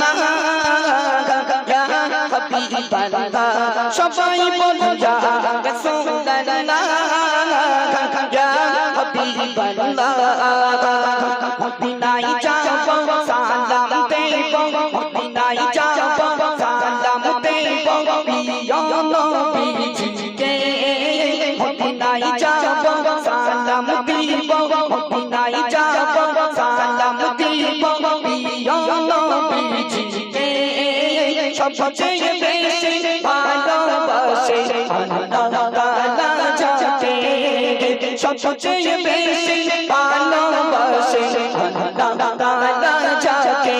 ইয়া সবাই বলো যা রাসূলুল্লাহ সবচেয়ে বেশি ভালোবাসে আল্লাহ তাআলা যাকে সবচেয়ে বেশি ভালোবাসে আল্লাহ তাআলা যাকে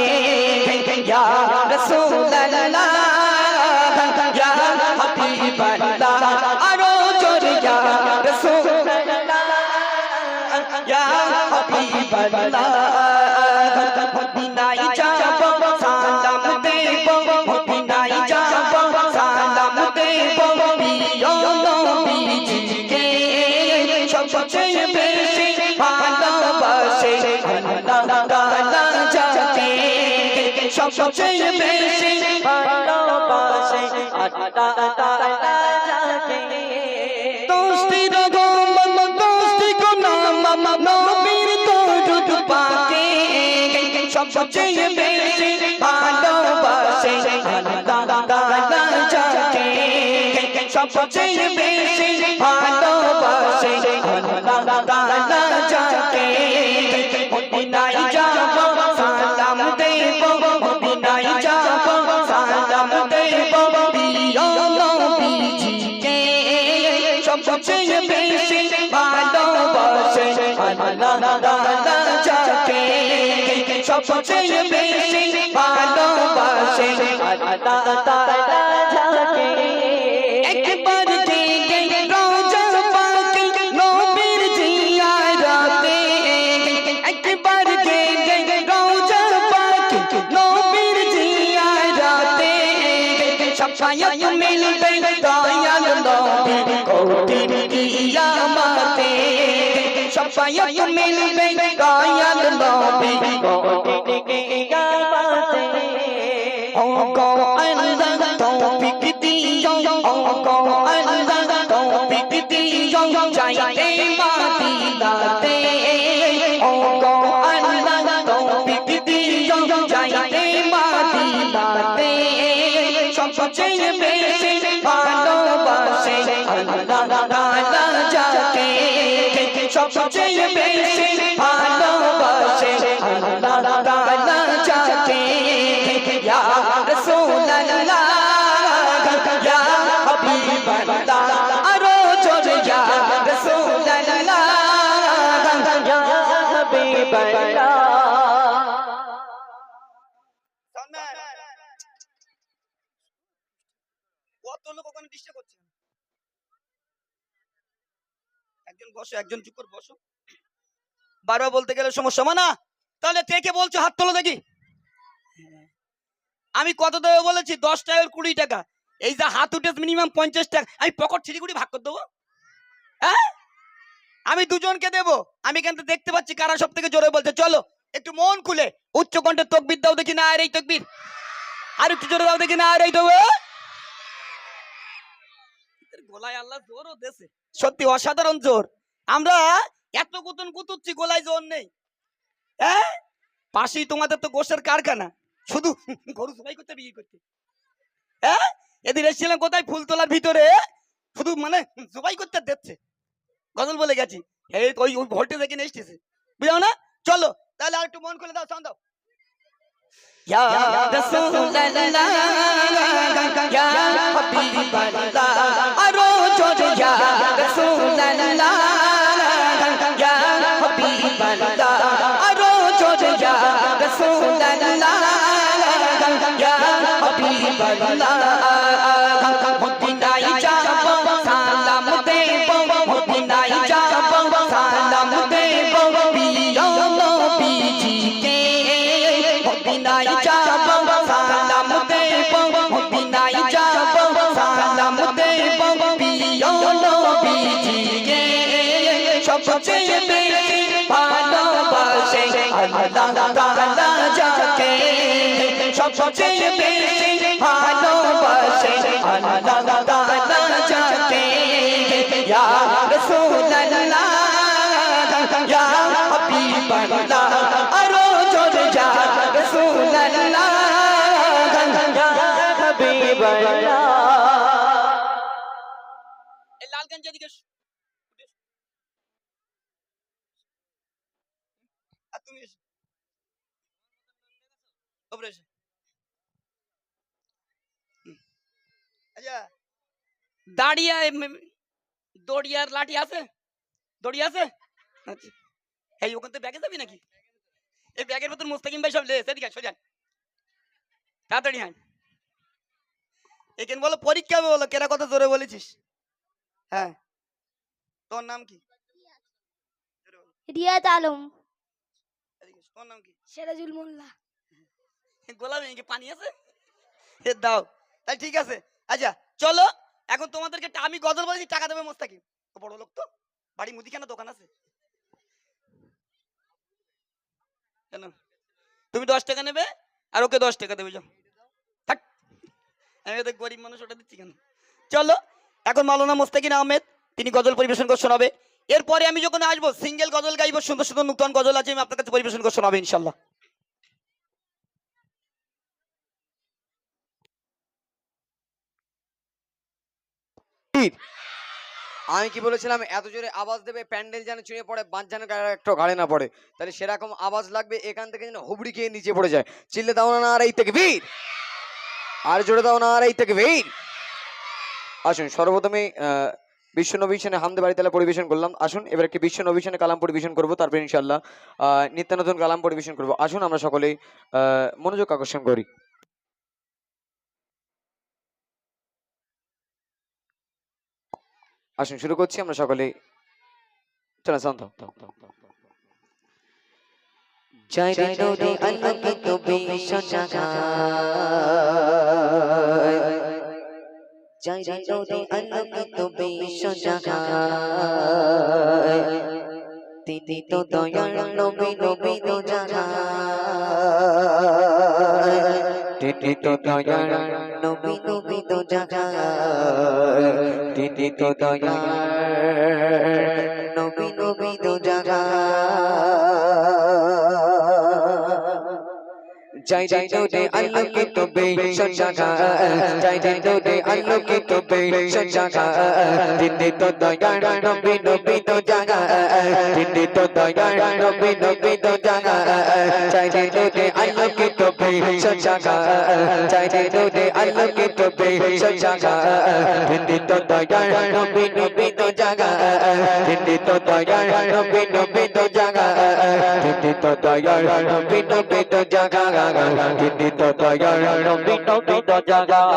ইয়া রাসূলুল্লাহ ইয়া হাবিবাল্লাহ আরও জোরে ইয়া রাসূলুল্লাহ ইয়া হাবিবাল্লাহ সবচেয়ে বেশি ভালোবাসে আল্লাহ তাআলা যাকে দোস্তি রগম দোস্তি কো নাম নবীর দরুদ পাকে। সবচেয়ে বেশি ভালোবাসে আল্লাহ তাআলা যাকে সবচেয়ে বেশি ভালোবাসে আল্লাহ তাআলা যাকে মদিনায় যাব যাকে সবচেয়ে বেশি ভালোবাসে। আল্লাহ তাআলা বারবার বলতে গেলে সমস্যা। মানা, তাহলে কে বলছো? হাত তোলো দেখি। আমি কত দেবে বলেছি? দশ টাকা, কুড়ি টাকা। এই যে হাত উঠে মিনিমাম পঞ্চাশ টাকা। আমি পকেট ছিড়িগুড়ি ভাগ করে দেবো। হ্যাঁ? আমি দুজনকে দেবো। আমি কিন্তু দেখতে পাচ্ছি কারা সব থেকে জোরে বলছে। চলো, একটু মন খুলে। উচ্চ কণ্ঠে তকবির দাও দেখি না, আর এই তকবির। আর একটু জোরে দাও দেখি না, আর এই এদের গলায় আল্লাহ দেশে সত্যি অসাধারণ জোর। আমরা এত গুতুন গুতুচ্ছি গলায় জোর নেই। হ্যাঁ? পাশেই তোমাদের তো গোসের কারখানা। শুধু গরু সবাই করতে, বিয়ে করতে। হ্যাঁ? এদিন এসেছিলাম কোথায়? ফুল তোলার ভিতরে। শুধু মানে জবাই করতে দিচ্ছে গজল বলে গেছি। এই ওই ওই ভোল্টেজ এখানে এসেছে বুঝাও না? চলো তাহলে আর একটু মন খুলে দাও সাউন্ড দাও। ইয়া রাসূলুল্লাহ ইয়া হাবিবাল্লাহ আরও জোরে ইয়া রাসূলুল্লাহ ইয়া হাবিবাল্লাহ আরও জোরে ইয়া রাসূলুল্লাহ ইয়া হাবিবাল্লাহ বেশি ভালোবাসে আল্লাহ তাআলা যাকে সবচেয়ে বেশি ভালোবাসে আল্লাহ তাআলা যাকে ইয়া রাসূলুল্লাহ ইয়া হাবিবাল্লাহ আরও জোরে ইয়া রাসূলুল্লাহ ইয়া হাবিবাল্লাহ দাঁড়িয়ে দড়িয়ার লাঠি আছে? দড়ি আছে? আচ্ছা। এই ওখান থেকে ব্যাগে যাবি নাকি? এই ব্যাগের মতন মুস্তাকিম ভাই সব লে সেদিকে আয়, সোজা তাড়াতাড়ি আয়। এখানে বলো পরীক্ষা বলো কেরা কথা জোরে বলেছিস? হ্যাঁ। তোর নাম কি। রিয়াদ আলম। তোর নাম কি? সেরাজুল মোল্লা। গোলামি কি পানি আছে? এ দাও। তাই ঠিক আছে। আচ্ছা চলো। এখন তোমাদেরকে আমি গজল বলেছি, টাকা দেবে মোস্তাকিম ও বড় লোক তো। বাড়ি মুদিখানা দোকান আছে। কেন? তুমি দশ টাকা নেবে, আর ওকে দশ টাকা দেবে, যাও। থাক। আমি গরিব মানুষ, ওটা দিচ্ছি কেন? চলো, এখন মাওলানা মোস্তাকিন আহমেদ, তিনি গজল পরিবেশন করে শোনাবে। এরপরে আমি যখন আসব, সিঙ্গেল গজল গাইবো, সুন্দর সুন্দর নূতন গজল আছে, আমি আপনার কাছে পরিবেশন করে শোনাবো, ইনশাল্লাহ। আমি কি বলেছিলাম? এত জোরে আওয়াজ দেবে, প্যান্ডেল যেন ছুঁয়ে পড়ে, বাঁধ যেন একটু গাড়ে না পড়ে। তাহলে সেরকম আওয়াজ লাগবে, এখান থেকে যেন হুবড়ি খেয়ে নিচে পড়ে যায়। চিল্লে দাও না আর এই থেকে বীর! আর জোরে দাও না, আর এই থেকে বীর! আসুন, সর্বপ্রথমে বিশ্ব নবীশনে হামদে বাড়ি তালা পরিবেশন করলাম। আসুন, এবার একটি বিশ্ব নবীশনে কালাম পরিবেশন করব, তারপর ইনশাল্লাহ নিত্য নতুন কালাম পরিবেশন করব। আসুন, আমরা সকলেই মনোযোগ আকর্ষণ করি। আসুন শুরু করছি আমরা সকলে চলো শান্ত থাম, থাম, থাম, থাম, থাম, থাম। জয় জয় রে আলোকিত বিশ্ব জাগায় তিনি তো দয়াল নবী নবী তো জাগায় তিনি তো দয়াল নবী তো জাগা তিনি তো দয়াল জয় জয় দোদে আলোকিত বিশ্ব জাগায় জয় জয় দোদে আলোকিত বিশ্ব জাগায় দিদি তো দয়াল নবী নবী তো জাগায় দিদি তো দয়াল নবী নবী তো জাগায় জয় জয় দোদে আলোকিত বিশ্ব জাগায় জয় জয় দোদে আলোকিত বিশ্ব জাগায় দিদি তো দয়াল নবী নবী তো জাগায় দিদি তো দয়াল নবী নবী তো জাগায় দিদি তো দয়াল নবী নবী তো জাগায় দিদি তো দয়াল নবী নবী তো জাগায়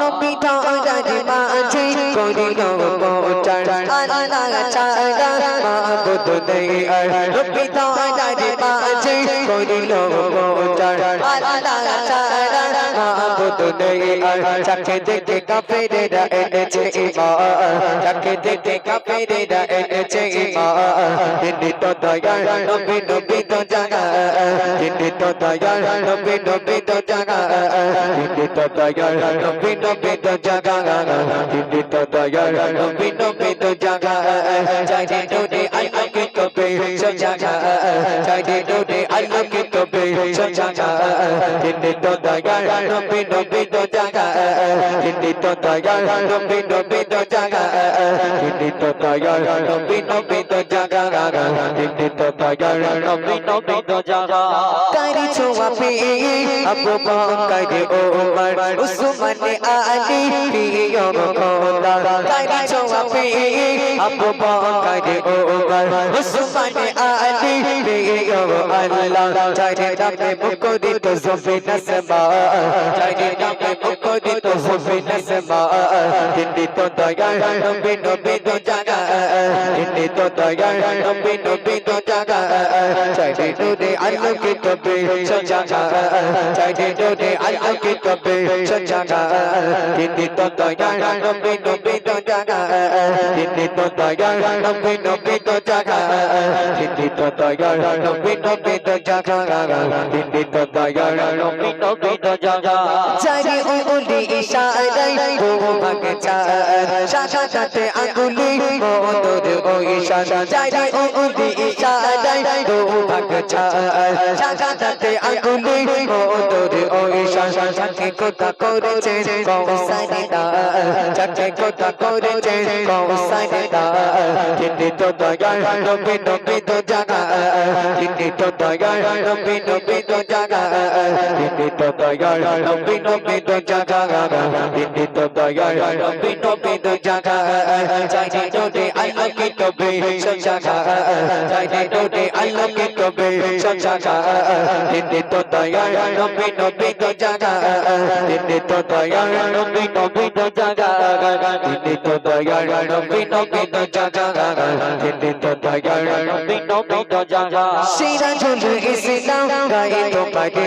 নবী তো রাজি মাঝে করিল প্রচার আল্লাহ ছাড়া মাবুদ আর নবী তো রাজি মাঝে করিল প্রচার আল্লাহ ছাড়া মাবুদ নেই আর যাকে দেখে কাফেরেরা এনেছে ঈমান। যাকে দেখে কাফেরেরা এনেছে ঈমান। দিদি তো দয়াল, নবী নবী তো জাগায় দিদি তো দয়াল, নবী নবী তো জাগায় দিদি তো দয়াল, নবী নবী তো জাগায় দিদি তো দয়াল, নবী নবী তো জাগায় চাই দে ডোডে আলোকে তো বেশ জাগায় চাই দে ডোডে আলোকে তো বেশ জাগায় দিদি তো দয়াল নবী নবী তো জাগা তো দয়াল নবী নবী তো জাগায় দিদি তো দয়াল নবী নবী তো জাগায় দিদি তো দয়াল নবী নবী তো জাগায় কারি ছোয়া pay Abu Bakr Omar Usman Ali প্রিয় খোদা কারি ছোয়া pay Abu Bakr Omar Usman Ali প্রিয় আল্লাহ চাইরে নামে মুকদিত জফিন সমা চাইরে নামে মুকদিত জফিন সমা দিদি তো দয়া নবী নবী তো জাগা দিদি তো দয়া নবী নবী তো জাগা চাইরে নুরে আলোকিত বেশ জাগা চাইরে নুরে আলোকিত বেশ সজাগা দিদি তো দয়া নবী নবী জাগা। দিদি তো দয়াল নবী নবী তো জাগা। দিদি তো দয়ার নবী নবী তো জাগা। দিদি তো দয়ার নবী নবী তো জাগা। চারি উলি ইশারাই তো ভাগে চার শাখাতে আঙ্গুলি মোদর ও ইশারা চারি উলি ইশারাই তো ভাগে চার শাখাতে আঙ্গুলি মোদর ও ইশারা যাকে কথা করেছে কৌসারিদা যাকে কথা করেছে কৌসারিদা তিনি তো দয়ার নবী নবী তো জাগা তিনি তো দয়ার নবী নবী তো জাগা তিনি তো দয়ার নবী নবী তো জাগা তিনি তো দয়ার নবী নবী তো জাগা চাই তোরে আলোকিত বে জাগা চাই তোরে আলোকিত বে জাগা তিনি তো দয়ার নবী নবী তো জাগা তিনি তো দয়ার নবী নবী তো জাগা তিনি তো দয়ার নবী নবী তো জাগা তিনি তো দয়ার নবী নবী তো জাগা সিরাজুল ইসলাম গায়ে তো পারে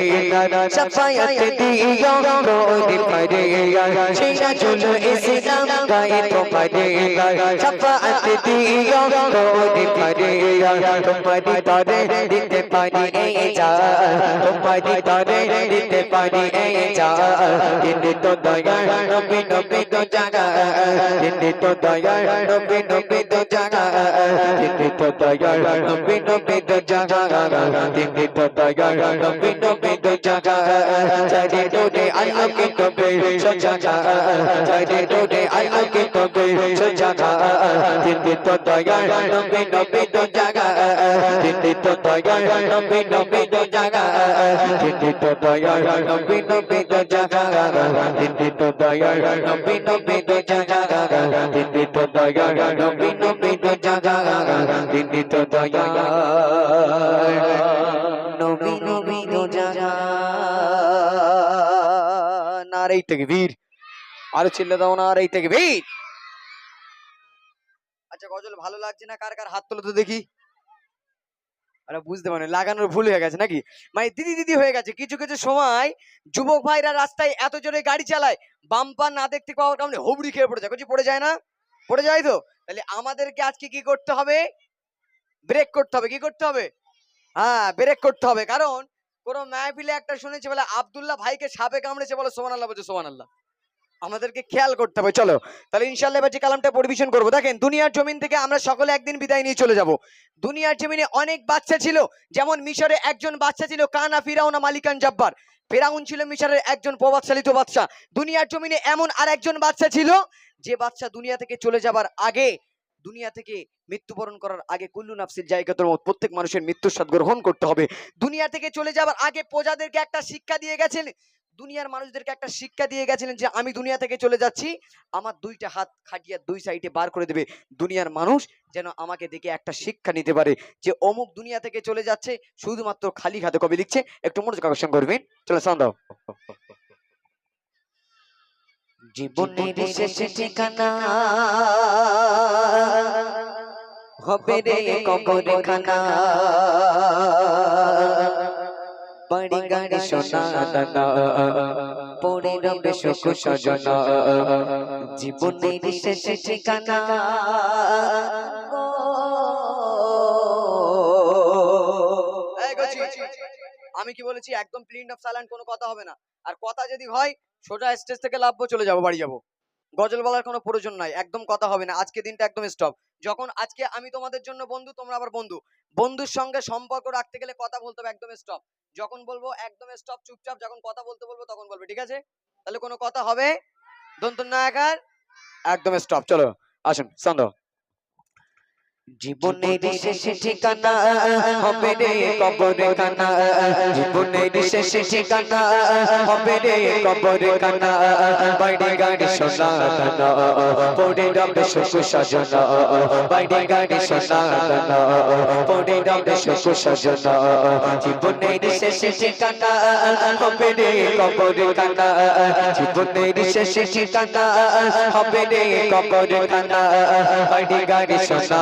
সাফায়াত দিও রোদি পারে সিরাজুল ইসলাম গায়ে তো পারে সাফায়াত দিও রোদি পারে তোমারি তরে দিতে পারি এই যা তোমারি তরে দিতে পারি এই যা তো জাগা তিনি তো দয়ার নবী নবী তো জাগা তিনি তো দয়ার নবী নবী তো জাগা তিনি তো দয়ার নবী নবী তো জাগা তিনি তো দয়ার নবী নবী তো জাগা তিনি তো দয়ার নবী নবী তো জাগা নারেই তাকবীর আরও চিল্লে দাও নারেই তাকবীর আচ্ছা গজল ভালো লাগছে না? কার কার হাত তোলো তো দেখি। আরে বুঝতে পারেন, লাগানোর ভুল হয়ে গেছে নাকি? মানে দিদি দিদি হয়ে গেছে। কিছু কিছু সময় যুবক ভাইরা রাস্তায় এত জোরে গাড়ি চালায়, বাম্পার না দেখতে পাওয়ার কারণে হুবড়ি খেয়ে পড়ে যায় কিছু পড়ে যায় না? পড়ে যায় তো? তাহলে আমাদেরকে আজকে কি করতে হবে? ব্রেক করতে হবে। কি করতে হবে? হ্যাঁ ব্রেক করতে হবে। কারণ কোন মাহফিলে একটা শুনেছি বলে আবদুল্লাহ ভাইকে সাপে কামড়েছে বলে সোমান আল্লাহ বলছে সোমান আল্লাহ আমাদেরকে খেয়াল করতে হবে। চলো, তাহলে ইনশাল্লাহ যে কালামটা পরিবেশন করব, দেখেন, দুনিয়ার জমিন থেকে আমরা সকলে একদিন বিদায় নিয়ে চলে যাব। দুনিয়ার জমিনে অনেক বাচ্চা ছিল, যেমন মিশরে একজন বাচ্চা ছিল, কানা ফিরাউনা মালিকান জাব্বার। ফেরাউন ছিল মিশরের একজন প্রভাবশালিত বাচ্চা। দুনিয়ার জমিনে এমন আর একজন বাচ্চা ছিল, যে বাচ্চা দুনিয়া থেকে চলে যাবার আগে, দুনিয়া থেকে মৃত্যুবরণ করার আগে কুল্লু নাফসির জায়গাতের মত প্রত্যেক মানুষের মৃত্যুর স্বাদ গ্রহণ করতে হবে। দুনিয়া থেকে চলে যাবার আগে প্রজাদেরকে একটা শিক্ষা দিয়ে গেছেন দুনিয়ার মানুষদেরকে একটা শিক্ষা দিয়ে গেছিলেন যে আমি দুনিয়া থেকে চলে যাচ্ছি। আমার দুইটা হাত খাটিয়ে দুই সাইডে বার করে দেবে। দুনিয়ার মানুষ যেন আমাকে দেখে একটা শিক্ষা নিতে পারে যে অমুক দুনিয়া থেকে চলে যাচ্ছে শুধুমাত্র খালি হাতে কবি লিখছে? একটু মনোযোগ আকর্ষণ করবেন। চলে সাউন্ড দাও। জীবনের শেষ ঠিকানা হবে রে বাড়ি গাড়ি সোনা দানা পড়ে রবে সুখ সজনা। জীবনের শেষ ঠিকানা। আমি কি বলেছি? একদম প্লিন্ট অফ সাইলেন্ট কোনো কথা হবে না। আর কথা যদি হয় সোজা স্টেজ থেকে লাভবো চলে যাব বাড়ি যাব। গজল বলার কোনো প্রয়োজন নাই। একদম কথা হবে না। আজকে দিনটা একদম স্টপ যখন আজকে আমি তোমাদের জন্য বন্ধু তোমরা আবার বন্ধু। বন্ধুর সঙ্গে সম্পর্ক রাখতে গেলে কথা বলতে হবে, একদম স্টপ যখন বলব একদম স্টপ চুপচাপ যখন কথা বলতে বলব তখন বলবে, ঠিক আছে? তাহলে কোনো কথা হবে? দন্ত নায়কার একদম স্টপ চলো, আসুন সন্দ জীবনের শেষ ঠিকানা হবে রে কবর খানা। জীবনের শেষ ঠিকানা হবে রে কবর খানা। বাইরে গাড়ি সোনা দানা পড়ে রবে সুখ সজনা। বাইরে গাড়ি সোনা দানা পড়ে রবে সুখ সজনা। জীবনের শেষ ঠিকানা হবে রে কবর খানা। জীবনের শেষ ঠিকানা হবে রে কবর খানা। বাইরে গাড়ি সোনা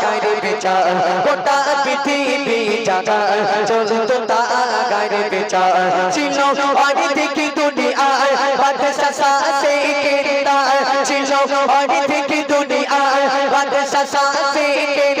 বেচা, গোটা পৃথিবী জাগা চলতো তাগার বেচা। ছিল অনেক থেকে দুনিয়ায় বাদশা সাসে কেরদা ছিল অনেক থেকে দুনিয়ায় বাদশা সাসে গোটা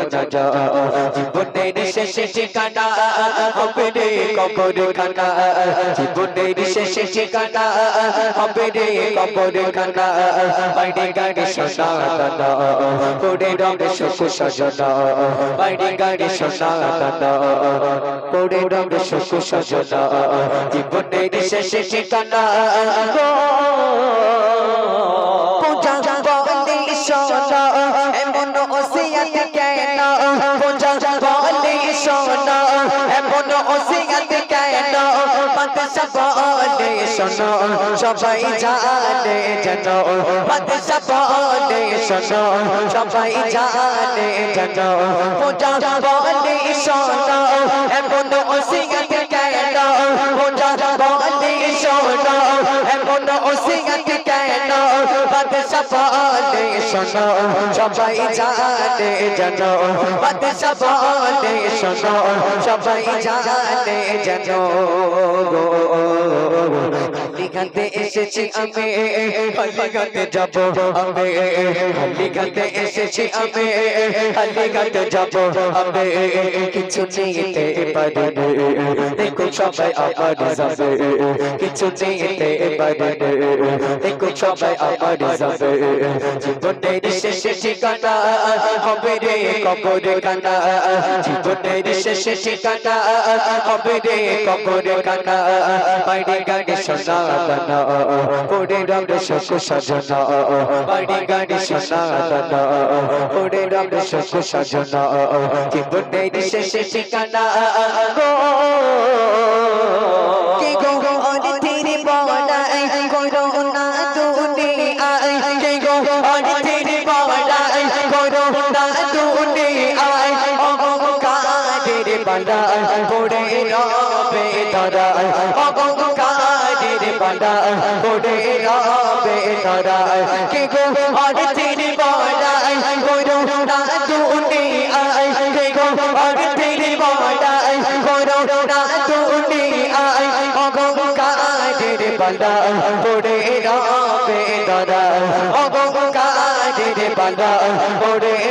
জীবনের শেষে ঠিকানা, হবে রে কবর খানা জীবনের শেষে ঠিকানা, হবে রে কবর খানা বাইরে গাড়ি সোনা দাদা। করে রঙে শোক সজনা। বাইরে গাড়ি সোনা দাদা। করে জীবনের শেষে ঠিকানা। শোনো, সবাই জানে যেন বাদশা বলে শোনো, সবাই জানে যেন পূজা বলে শোনো, এমন ওসিয়াত বলে শোনো, সবাই জানে যেন বাদশা বলে শোনো, সবাই জানে যেন খালিগাতে এসেছি আমি আমি। কিছু নিতে পারি দেখো সবাই আমার যাবে। কিছু নিতে পারি দেখো সবাই আমার যাবে। জীবনের শেষে ঠিকানা হবে রে কবর কানা জীবনের শেষে ঠিকানা হবে রে কবর কানা বাইরে গাড়ি সোনা দানা ওরে রঙ শোক সজনা বাইরে গাড়ি সোনা দানা ওরে রঙ শোক সজনা জীবনের শেষে ঠিকানা গো বালা পড়ে রবে ধরা। অহংকারের বালা পড়ে রবে ধরা। কে গো অরে তেরে বড়াই করো না দুনিয়ায় কে গো অরে তেরে বড়াই করো না দুনিয়ায় অহংকারের বালা পড়ে রবে ধরা। অহংকারের বালা পড়ে রবে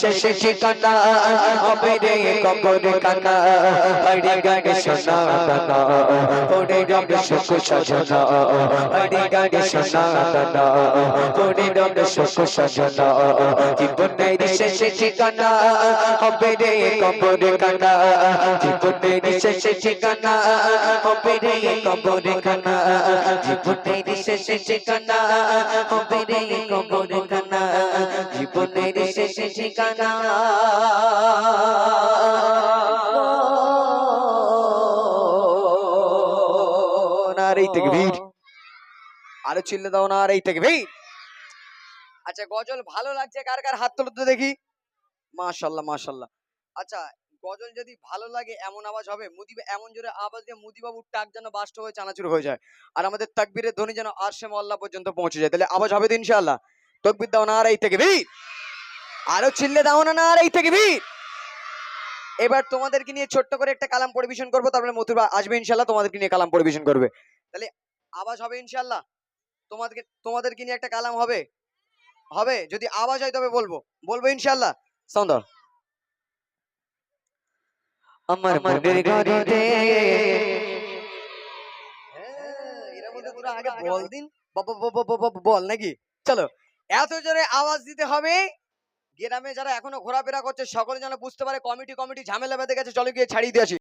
শেষে ঠিকানা হবে রে কবর কানা বাড়ি গাড়ি সোনা দানা ওরে রঙ শোক সজনা বাড়ি গাড়ি সোনা দানা ওরে রঙ শোক সজনা জীবনের শেষে ঠিকানা হবে রে কবর কানা জীবনের শেষে ঠিকানা হবে কবর কানা জীবনের শেষে ঠিকানা হবে কবর কানা শেষে ঠিকানা আচ্ছা আচ্ছা গজল যদি ভালো লাগে, এমন আওয়াজ হবে এমন জোরে আওয়াজ দিয়ে টাক যেন হয়ে, চানাচুর হয়ে যায়। আর আমাদের তাকবীরের ধ্বনি যেন আরশে মল্লা পর্যন্ত পৌঁছে যায়। তাহলে আওয়াজ হবে ইনশাআল্লাহ। তকবির দাও না, আর এই থেকে আরও চিল্লে দাও না না আর এই থেকে ভিড় এবার তোমাদেরকে নিয়ে ছোট্ট করে একটা কালাম পরিবেশন করব তারপরে মতুবা আসবে ইনশাল্লাহ তোমাদেরকে নিয়ে কালাম পরিবেশন করবে তাহলে আওয়াজ হবে ইনশাল্লাহ তোমাদেরকে তোমাদেরকে নিয়ে একটা কালাম হবে হবে যদি আওয়াজ হয় তবে বলব বলব ইনশাল্লাহ সাউন্ড দাও আমার মনের ঘরেতে এরা বলতে তোরা আগে বল দিন বল নাকি চলো এত জোরে আওয়াজ দিতে হবে গ্রামে যারা এখনও ঘোরাফেরা করছে, সকলে যেন বুঝতে পারে কমিটি কমিটি ঝামেলা বেঁধে গেছে, চলো গিয়ে ছাড়িয়ে দিয়ে আসি।